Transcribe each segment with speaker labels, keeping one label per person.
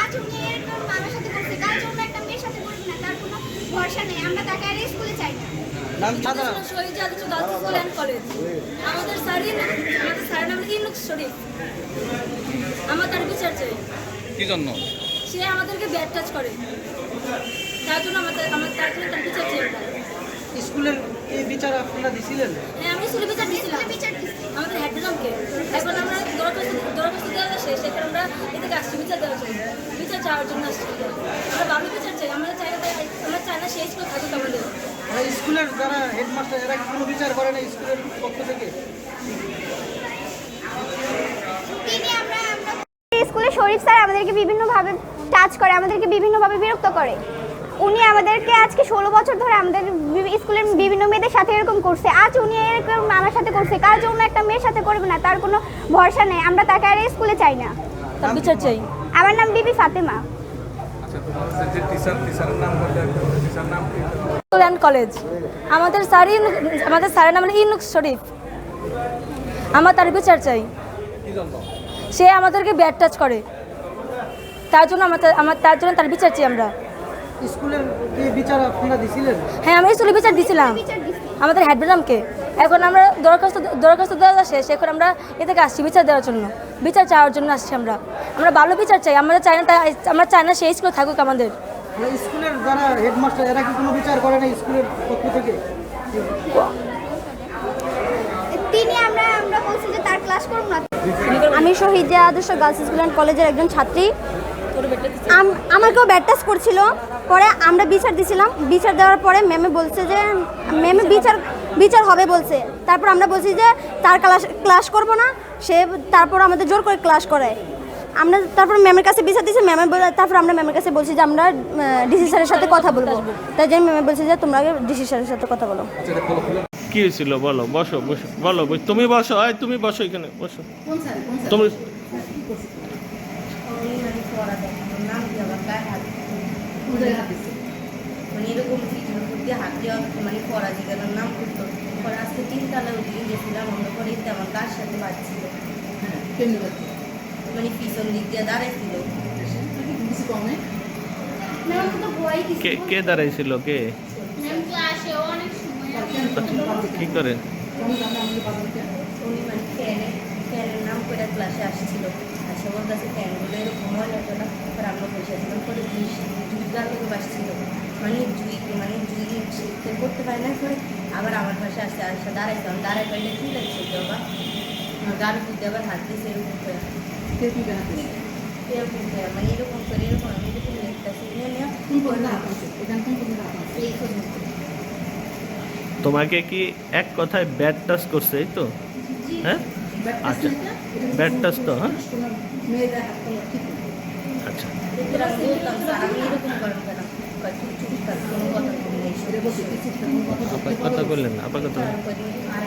Speaker 1: আজ উনি এরকম আমার সাথে করছে কাল অন্য একটা মেয়ের সাথে করবে না তার কোনো ভরসা নেই আমরা তাকে আর স্কুলে চাই না।
Speaker 2: শহীদ জাদু গার্লস স্কুল অ্যান্ড কলেজ আমাদের স্যারই আমাদের স্যারের নাম ইনুক শরীফ। আমার তার বিচার চাই।
Speaker 3: কি জন্য?
Speaker 2: সে আমাদেরকে ব্যাড টাচ করে। তার জন্য আমাদের আমার তার জন্য তার বিচার চাই।
Speaker 4: স্কুলের এই বিচার আপনারা দিছিলেন?
Speaker 2: হ্যাঁ আমি স্কুলে বিচার আমাদের হেড ম্যাডামকে এখন আমরা দরখাস্ত দরখাস্ত দেওয়া শেষ এখন আমরা এদিকে আসছি বিচার দেওয়ার জন্য। বিচার চাওয়ার জন্য আসছি। আমরা ভালো বিচার চাই আমরা চাই না আমরা চাই না সেই স্কুল থাকুক আমাদের।
Speaker 4: স্কুলের যারা হেডমাস্টার এরা কোনো বিচার করে না স্কুলের পক্ষ থেকে?
Speaker 1: তিনি আমরা আমরা স্কুলে শরীফ স্যার আমাদেরকে বিভিন্নভাবে টাচ করে আমাদেরকে বিভিন্নভাবে বিরক্ত করে। উনি আমাদেরকে আজকে ষোলো বছর ধরে আমাদের স্কুলের বিভিন্ন মেয়েদের সাথে এরকম করছে। আজ উনি এরকম আমার সাথে করছে। কাল অন্য একটা মেয়ের সাথে করবে না তার কোনো ভরসা নেই। আমরা তাকে আর স্কুলে চাই না।
Speaker 2: তার বিচার চাই
Speaker 1: আমার নাম বিবি ফাতেমা।
Speaker 3: আচ্ছা তোমার হচ্ছে যে টিচার টিচারের নাম বলতে টিচার নাম কি?
Speaker 2: School and college. আমাদের স্যারই আমাদের স্যারের নাম হলো ইনুক শরীফ। আমার তার বিচার চাই সে আমাদেরকে ব্যাড টাচ করে। তার জন্য আমার আমার তার জন্য তার বিচার চাই আমরা
Speaker 4: স্কুলের বিচার আপনারা দিছিলেন?
Speaker 2: হ্যাঁ আমি স্কুলে বিচার দিয়েছিলাম আমাদের হেড ম্যাডামকে এখন আমরা দরখাস্ত দরখাস্ত দেওয়া শেষ। এখন আমরা এ থেকে আসছি বিচার দেওয়ার জন্য। বিচার চাওয়ার জন্য আসছি আমরা। আমরা ভালো বিচার চাই। আমরা চাই না আমরা চাই না সেই স্কুলে থাকুক আমাদের।
Speaker 4: মানে স্কুলের যারা হেডমাস্টার এরা কি কোনো বিচার করে না স্কুলের পক্ষ থেকে?
Speaker 1: তিনি আমরা আমরা বলছি যে তার ক্লাস করব না।
Speaker 5: আমি শহীদ আদর্শ গার্লস স্কুল অ্যান্ড কলেজের একজন ছাত্রী। আম- আমাকেও ব্যাড টাচ করছিল। পরে আমরা বিচার দিছিলাম। বিচার দেওয়ার পরে ম্যামে বলছে যে ম্যামে বিচার বিচার হবে বলছে। তারপর আমরা বলছি যে তার ক্লাস ক্লাস করব না। সে তারপর আমাদের জোর করে ক্লাস করায় আমরা তারপর ম্যামের কাছে বিচার দিয়েছি ম্যামে তারপর আমরা ম্যামের কাছে বলছি যে আমরা ডিসি স্যারের সাথে কথা বলব। তাই জন্য ম্যামে বলছি যে তোমরা ডিসি স্যারের সাথে কথা বলো।
Speaker 6: কি হয়েছিল? বলো বসো বসো বলো তুমি বসো আয় তুমি বসো এখানে বসো। তুমি
Speaker 7: মানে এরকম হাত দেওয়া মানে পড়া জিগানোর নাম করতো পরে আজকে তিনতলা উঠিয়ে গেছিলাম আমরা পরে আমার কার সাথে বাজছিল মানে পিছন দিক দিয়ে দাঁড়াইছিল।
Speaker 6: কে কে দাঁড়াইছিল? কে? কি করে?
Speaker 7: মানে ফ্যানে ফ্যানের নাম করে ক্লাসে আসছিল। আর সবার কাছে ফ্যানগুলো এরকম হতো না পরে আমরা বসে ছিলাম পরে জুই জুই গান থেকে বাসছিল মানে জুই মানে জুই করতে পারে না করে আবার আমার পাশে আসতে আসতে দাঁড়াইছে। আমি দাঁড়াই পাইলে কি লাগছে বাবা গান আবার হাত দিয়েছে এরকম করে এরকম করে মানে এরকম করে এরকম আমি এরকম লিখতেছি নিয়ে নিয়ে এই পর্যন্ত
Speaker 6: তোমাকে কি এক কথায় ব্যাড টাচ করছে এই তো? হ্যাঁ? আচ্ছা। ব্যাড টাচ তো হ্যাঁ? আচ্ছা।
Speaker 7: কথা
Speaker 6: আপার বললেন আপার কথা বললেন।
Speaker 7: মানে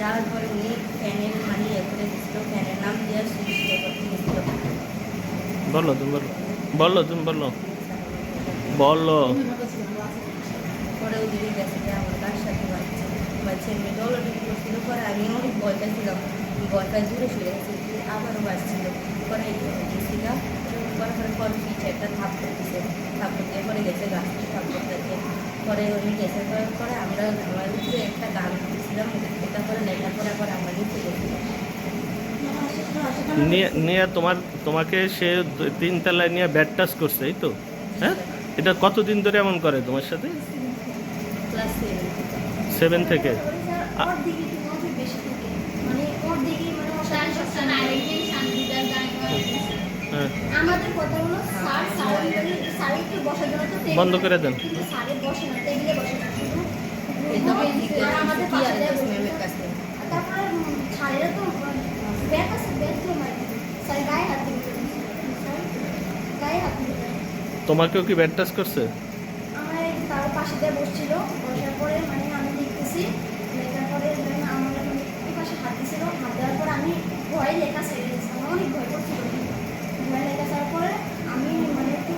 Speaker 7: যাওয়ার পরে উনি ফ্যানের মানে ইয়ে করে দিচ্ছিল ফ্যানের নাম দিয়ে করতে দিচ্ছিল
Speaker 6: বলো তুমি বলো। বলো তুমি বলো। বলো।
Speaker 7: পরে ওদিকে গেছে যে আমার কার সাথে বাচ্চা বাচ্চা এমনি দৌড়াদৌড়ি করছিল পরে আমি অনেক ভয় পাইছিলাম ভয় পাই দূরে সরে গেছি আবারও বাঁচছিল পরে গেছিলাম পরে পরে পরে পিছে একটা থাপ্পড় দিছে থাপ্পড় দিয়ে পরে গেছে গাছ থাপ্পড় পরে উনি গেছে পরে আমরা আমার একটা গান দিয়েছিলাম এটা করে লেখা করে পরে আমরা
Speaker 6: নিয়ে নিয়ে তোমার তোমাকে সে তিন তলায় নিয়ে ব্যাড টাচ করছে এই তো? হ্যাঁ? এটা কতদিন ধরে এমন করে তোমার সাথে?
Speaker 7: সেভেন
Speaker 6: থেকে।
Speaker 5: মানে সবসময়।
Speaker 6: হ্যাঁ। বন্ধ করে দেন।
Speaker 5: বসে না।
Speaker 6: তোমাকেও কি ব্যাট টাচ করছে?
Speaker 5: আমার তার পাশে দিয়ে বসছিল বসার পরে মানে আমি লেখার পরে আমার পাশে দেওয়ার পর আমি ভয়ে লেখা ছেড়ে দিয়েছিলাম আমার অনেক ভয় করছিল ভয় লেখা ছাড়ার পরে আমি মানে একটু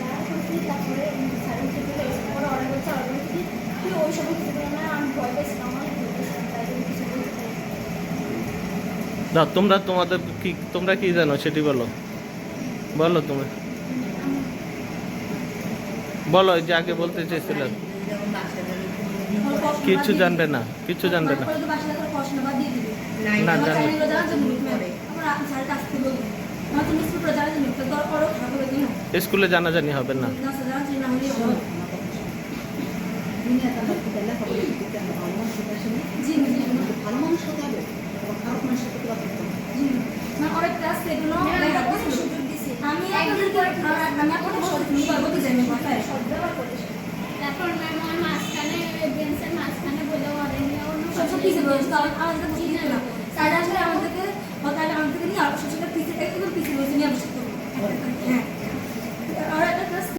Speaker 5: লেখা করছি তারপরে স্যার উঠে চলে গেছে পরে অর্ডার করছে অর্ডার করছি তুই ওই সময় কিছু করে না আমি ভয় পেয়েছিলাম অনেক ভয় পেয়েছিলাম তাই জন্য কিছু বলতে পারি
Speaker 6: না, তোমরা তোমাদের কি, তোমরা কি জানো সেটি বলো। বলো তুমি। বলো যে আগে বলতে চেয়েছিলেন কিচ্ছু জানবে না কিচ্ছু জানবে না। না, জানবে
Speaker 2: কাছ
Speaker 6: স্কুলে জানাজানি হবে না।
Speaker 4: ভালো মানুষ আপনার ম্যাম মাঝখানে বেঞ্চের মাঝখানে বলে অরেঞ্জ
Speaker 2: বুঝিয়ে না
Speaker 5: তারা আসলে আমাদেরকে বা তারা আমাদেরকে নিয়ে আলোচনা
Speaker 2: পিছিয়ে থাকতে পিছিয়ে বলছে নিয়ে আলোচনা হ্যাঁ।